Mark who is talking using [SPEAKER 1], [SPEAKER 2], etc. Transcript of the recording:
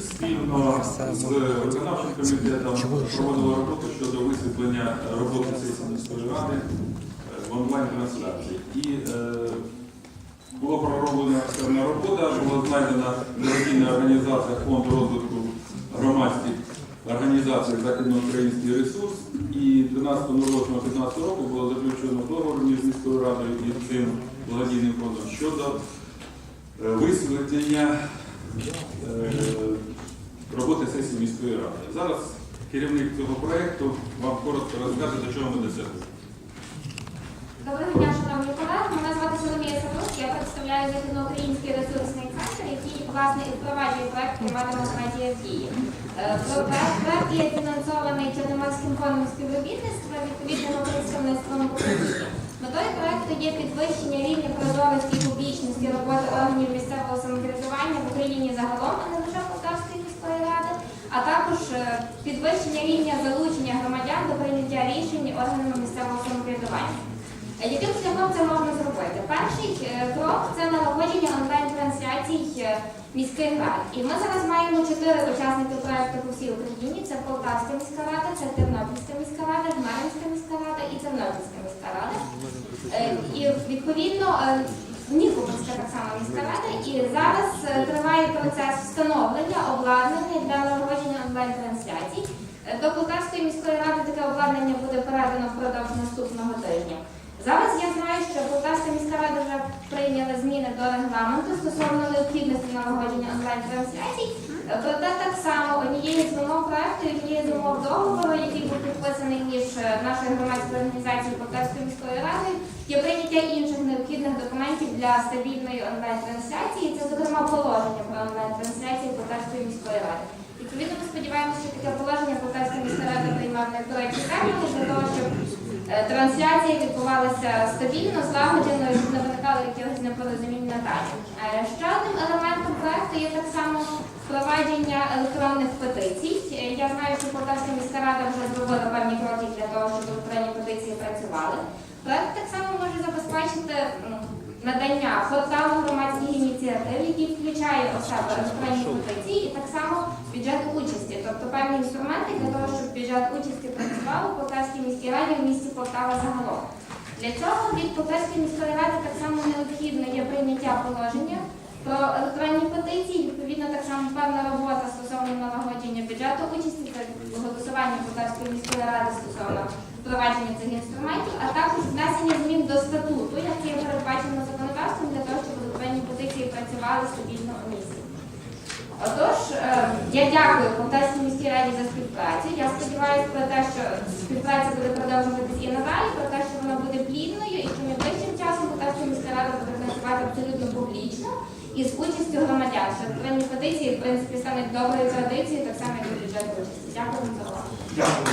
[SPEAKER 1] спільно з виконавчим комітетом проводила роботу щодо висвітлення роботи сесії міської ради е, в онлайн-трансляції. І е, була пророблена певна робота, була знайдена благодійна організація Фонд розвитку громадських організацій Західноукраїнський ресурс. І 12.08.15 року було заключено договор між міською радою і цим благодійним фондом щодо е, висвітлення е, роботи сесії міської ради. Зараз керівник цього проєкту вам коротко розкаже, до чого ми досягли.
[SPEAKER 2] Доброго дня, шановні колеги. Мене звати Соломія Садок. Я представляю західноукраїнський ресурсний центр, який власне і впроваджує проект «Приймати демократія в дії». Е, проект є фінансований Чорноморським фондом співробітництва відповідним представництвом в Україні. Метою проекту є підвищення рівня прозорості і публічності роботи органів місцевого самоврядування в Україні загалом, а не лише Полтавської міської ради, а також е, підвищення рівня залучення громадян до прийняття рішень органами місцевого самоврядування. Яким шляхом це можна зробити? Перший е, крок це налагодження онлайн-трансляцій е, міських рад. І ми зараз маємо чотири учасники проекту по всій Україні: це Полтавська міська рада, це Тернопільська міська рада, Жмеринська міська рада і Тернопільська міська рада. Е, І відповідно е, Нікопольська так само міська рада. І зараз е, триває процес встановлення обладнання для налагодження онлайн-трансляцій. Е, До Полтавської міської ради таке обладнання буде передано впродовж наступного тижня. Зараз я знаю, що Полтавська міська рада вже прийняла зміни до регламенту стосовно необхідності налагодження онлайн-трансляцій. Проте так само однією з вимог проекту, однією з вимог договору, який був підписаний між нашою громадською організацією Полтавською міською радою, інших необхідних документів для стабільної онлайн-трансляції. Це, зокрема, положення про онлайн-трансляцію Полтавської міської ради. Відповідно, ми сподіваємося, що таке положення Полтавська міська рада прийме в найкоротші терміни для того, щоб е, трансляція відбувалася стабільно, злагоджено, щоб не виникало якихось непорозумінь надалі. Е, Ще одним елементом проекту є так само впровадження електронних петицій. Е, Я знаю, що Полтавська міська рада вже зробила певні кроки для того, щоб електронні петиції працювали. Проект так само може забезпечити надання порталу громадських ініціатив, який включає у себе електронні петиції, і так само бюджет участі, тобто певні інструменти для того, щоб бюджет участі працював у Полтавській міській раді в місті Полтава загалом. Для цього від Полтавської міської ради так само необхідно є прийняття положення про електронні петиції, відповідно так само певна робота стосовно налагодження бюджету участі, це голосування Полтавської міської ради стосовно впровадження цих інструментів, а також внесення змін до статуту, як є передбачено законодавством, для того, щоб електронні петиції працювали стабільно у місті. Отож, е, я дякую Полтавській міській раді за співпрацю. Я сподіваюся про те, що співпраця буде продовжуватися і надалі, про те, що вона буде плідною і що найближчим часом Полтавська міська рада буде працювати абсолютно публічно і з участю громадян. Що електронні петиції, в принципі, стануть доброю традицією, так само як і бюджет участі. Дякую вам за увагу.
[SPEAKER 3] Дякую.